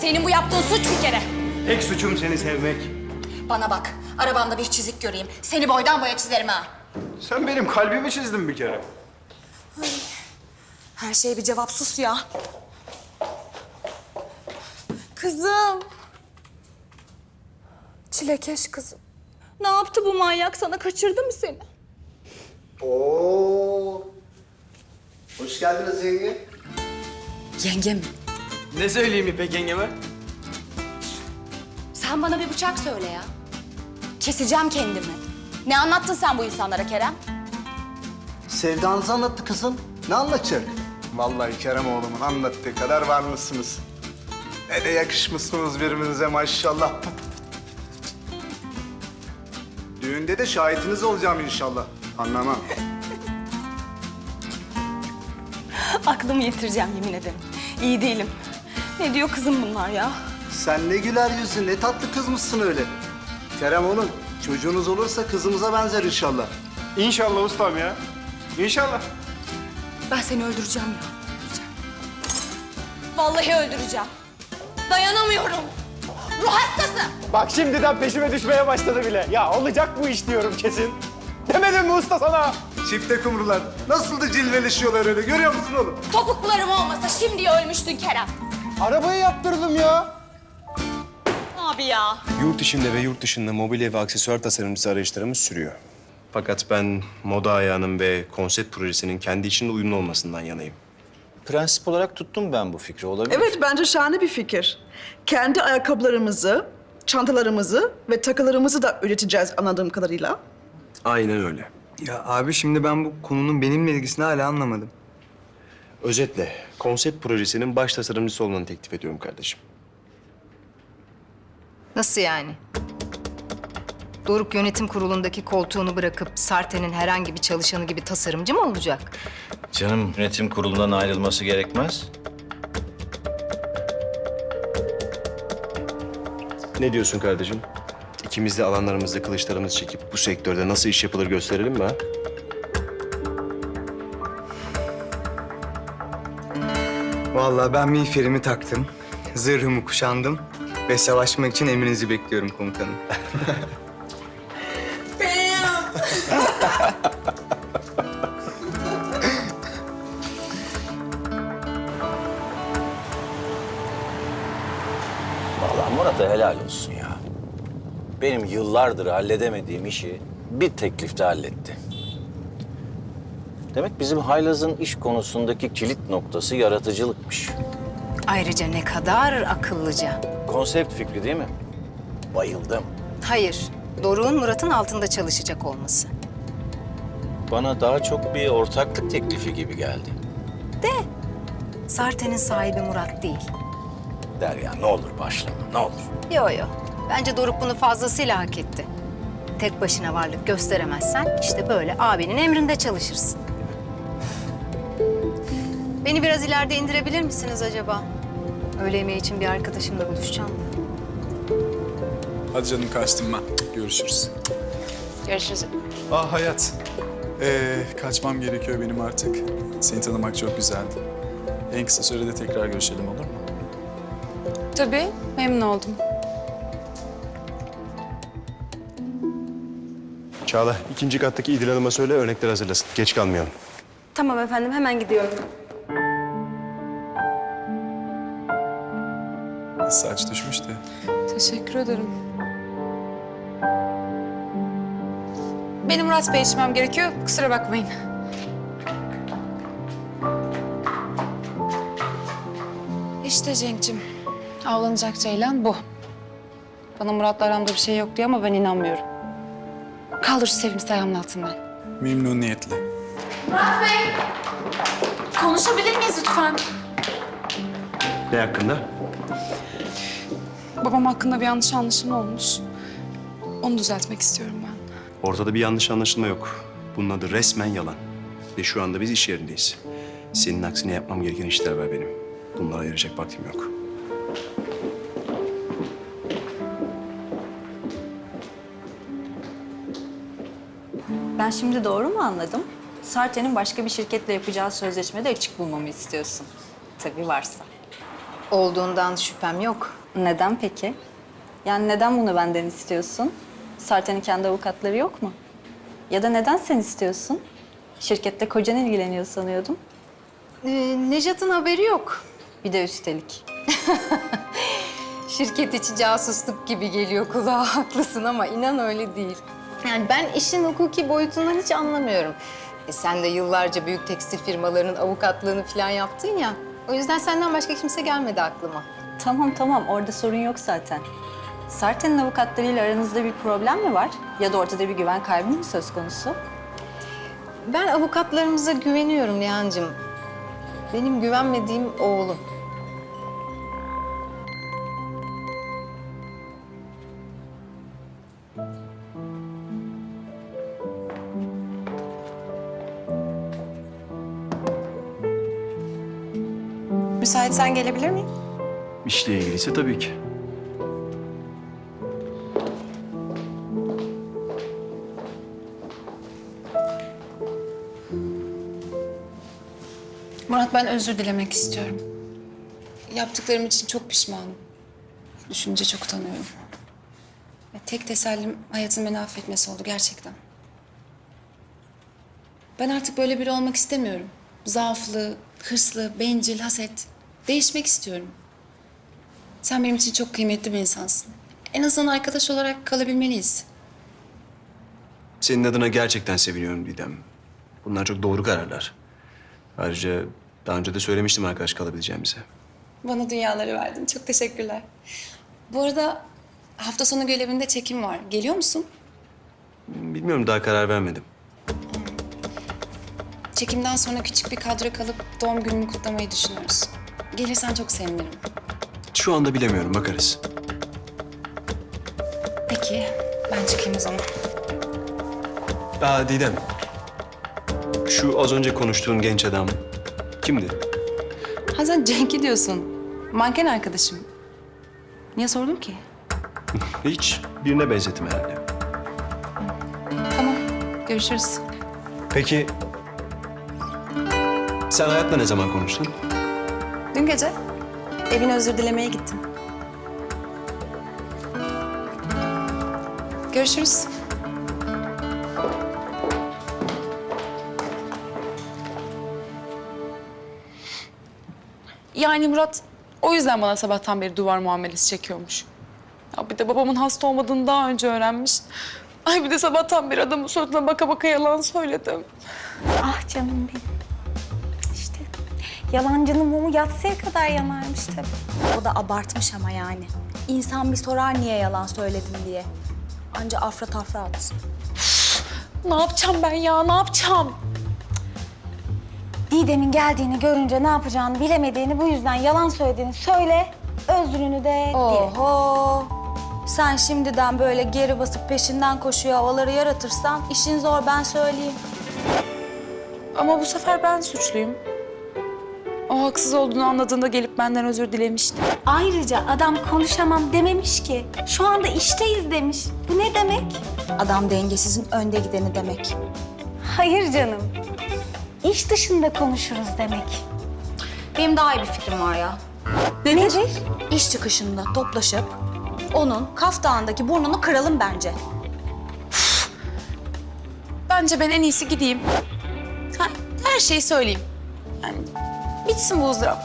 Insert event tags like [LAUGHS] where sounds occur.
Senin bu yaptığın suç bir kere. Tek suçum seni sevmek. Bana bak, arabamda bir çizik göreyim. Seni boydan boya çizerim ha. Sen benim kalbimi çizdin bir kere. Her şeye bir cevap sus ya. Kızım. Çilekeş kızım. Ne yaptı bu manyak sana? Kaçırdı mı seni? Oo. Hoş geldiniz yenge. Yengem. Ne söyleyeyim İpek yengeme? Sen bana bir bıçak söyle ya. Keseceğim kendimi. Ne anlattın sen bu insanlara Kerem? Sevdanızı anlattı kızım. Ne anlatacak? Vallahi Kerem oğlumun anlattığı kadar varmışsınız. Ne de yakışmışsınız birbirinize maşallah. [LAUGHS] Düğünde de şahitiniz olacağım inşallah. Anlamam. Aklımı yitireceğim yemin ederim. İyi değilim. Ne diyor kızım bunlar ya? Sen ne güler yüzlü, ne tatlı kızmışsın öyle. Kerem oğlum, çocuğunuz olursa kızımıza benzer inşallah. İnşallah ustam ya. İnşallah. Ben seni öldüreceğim ya. Öldüreceğim. Vallahi öldüreceğim. Dayanamıyorum. Ruh hastası. Bak şimdiden peşime düşmeye başladı bile. Ya olacak bu iş diyorum kesin. Demedim mi usta sana? Çifte kumrular nasıl da cilveleşiyorlar öyle görüyor musun oğlum? Topuklarım olmasa şimdi ölmüştün Kerem. Arabayı yaptırdım ya. Abi ya. Yurt içinde ve yurt dışında mobilya ve aksesuar tasarımcısı arayışlarımız sürüyor. Fakat ben moda ayağının ve konsept projesinin kendi içinde uyumlu olmasından yanayım. Prensip olarak tuttum ben bu fikri olabilir. Evet bence şahane bir fikir. Kendi ayakkabılarımızı, çantalarımızı ve takılarımızı da üreteceğiz anladığım kadarıyla. Aynen öyle. Ya abi şimdi ben bu konunun benimle ilgisini hala anlamadım. Özetle konsept projesinin baş tasarımcısı olmanı teklif ediyorum kardeşim. Nasıl yani? Doruk Yönetim Kurulu'ndaki koltuğunu bırakıp Sarte'nin herhangi bir çalışanı gibi tasarımcı mı olacak? Canım yönetim kurulundan ayrılması gerekmez. Ne diyorsun kardeşim? İkimiz de alanlarımızda kılıçlarımızı çekip bu sektörde nasıl iş yapılır gösterelim mi ha? Vallahi ben miğferimi taktım, zırhımı kuşandım ve savaşmak için emrinizi bekliyorum komutanım. [LAUGHS] Vallahi Murat'a helal olsun ya. Benim yıllardır halledemediğim işi bir teklifte halletti. Demek bizim haylazın iş konusundaki kilit noktası yaratıcılıkmış. Ayrıca ne kadar akıllıca. Konsept fikri değil mi? Bayıldım. Hayır, Doruk'un Murat'ın altında çalışacak olması. Bana daha çok bir ortaklık teklifi gibi geldi. Sarte'nin sahibi Murat değil. Derya ne olur başlama ne olur. Yo yo, bence Doruk bunu fazlasıyla hak etti. Tek başına varlık gösteremezsen işte böyle abinin emrinde çalışırsın. Beni biraz ileride indirebilir misiniz acaba? Öğle yemeği için bir arkadaşımla buluşacağım. Hadi canım kaçtım ben. Görüşürüz. Görüşürüz. Ah hayat. Ee, kaçmam gerekiyor benim artık. Seni tanımak çok güzeldi. En kısa sürede tekrar görüşelim olur mu? Tabii, memnun oldum. Çağla, ikinci kattaki İdil Hanım'a söyle örnekleri hazırlasın. Geç kalmayalım. Tamam efendim, hemen gidiyorum. Saç düşmüş de. Teşekkür ederim. Benim Murat Bey içmem gerekiyor, kusura bakmayın. İşte Cenk'cim, avlanacak Ceylan bu. Bana Murat'la aramda bir şey yok diyor ama ben inanmıyorum. Kaldır şu sevimsiz ayağımın altından. Memnuniyetle. Konuşabilir miyiz lütfen? Ne hakkında? Babam hakkında bir yanlış anlaşılma olmuş. Onu düzeltmek istiyorum ben. Ortada bir yanlış anlaşılma yok. Bunun adı resmen yalan. Ve şu anda biz iş yerindeyiz. Senin aksine yapmam gereken işler var benim. Bunlara ayıracak vaktim yok. Ben şimdi doğru mu anladım? Sarte'nin başka bir şirketle yapacağı sözleşmede açık bulmamı istiyorsun. Tabii varsa. Olduğundan şüphem yok. Neden peki? Yani neden bunu benden istiyorsun? Sarten'in kendi avukatları yok mu? Ya da neden sen istiyorsun? Şirkette kocan ilgileniyor sanıyordum. Ee, Nejat'ın haberi yok. Bir de üstelik. [LAUGHS] Şirket içi casusluk gibi geliyor kulağa [LAUGHS] haklısın ama inan öyle değil. Yani ben işin hukuki boyutundan hiç anlamıyorum. E sen de yıllarca büyük tekstil firmalarının avukatlığını falan yaptın ya. O yüzden senden başka kimse gelmedi aklıma. Tamam tamam orada sorun yok zaten. Sarten'in avukatlarıyla aranızda bir problem mi var? Ya da ortada bir güven kaybı mı söz konusu? Ben avukatlarımıza güveniyorum Nihan'cığım. Benim güvenmediğim oğlum. Müsaitsen gelebilir miyim? İşle ilgiliyse tabii ki. Murat ben özür dilemek istiyorum. Yaptıklarım için çok pişmanım. Düşünce çok tanıyorum. Ve tek tesellim hayatın beni affetmesi oldu gerçekten. Ben artık böyle biri olmak istemiyorum. Zaaflı, hırslı, bencil, haset. Değişmek istiyorum. Sen benim için çok kıymetli bir insansın. En azından arkadaş olarak kalabilmeliyiz. Senin adına gerçekten seviniyorum Didem. Bunlar çok doğru kararlar. Ayrıca daha önce de söylemiştim arkadaş kalabileceğimizi. Bana dünyaları verdin. Çok teşekkürler. Bu arada hafta sonu görevinde çekim var. Geliyor musun? Bilmiyorum daha karar vermedim. Çekimden sonra küçük bir kadro kalıp doğum günümü kutlamayı düşünüyoruz. Gelirsen çok sevinirim. Şu anda bilemiyorum bakarız. Peki, ben çıkayım o zaman. Aa Didem. Şu az önce konuştuğun genç adam kimdi? Ha sen Cenk'i diyorsun. Manken arkadaşım. Niye sordun ki? [LAUGHS] Hiç birine benzettim herhalde. Tamam, görüşürüz. Peki sen Hayat'la ne zaman konuştun? Dün gece evine özür dilemeye gittim. Görüşürüz. Yani Murat o yüzden bana sabahtan beri duvar muamelesi çekiyormuş. Ya bir de babamın hasta olmadığını daha önce öğrenmiş. Ay bir de sabahtan beri adamın suratına baka baka yalan söyledim. Ah canım benim. Yalancının mumu yatsıya kadar yanarmış tabii. O da abartmış ama yani. İnsan bir sorar niye yalan söyledin diye. Anca afra tafra atsın. Ne yapacağım ben ya ne yapacağım? Didem'in geldiğini görünce ne yapacağını bilemediğini bu yüzden yalan söylediğini söyle. Özrünü de dile. Oho. Sen şimdiden böyle geri basıp peşinden koşuyor havaları yaratırsan işin zor ben söyleyeyim. Ama bu sefer ben suçluyum. O haksız olduğunu anladığında gelip benden özür dilemişti. Ayrıca adam konuşamam dememiş ki. Şu anda işteyiz demiş. Bu ne demek? Adam dengesizin önde gideni demek. Hayır canım. İş dışında konuşuruz demek. Benim daha iyi bir fikrim var ya. Nedir? İş çıkışında toplaşıp onun kaftağındaki burnunu kıralım bence. Bence ben en iyisi gideyim. Ha, her şeyi söyleyeyim. Yani bitsin bu ızdırap.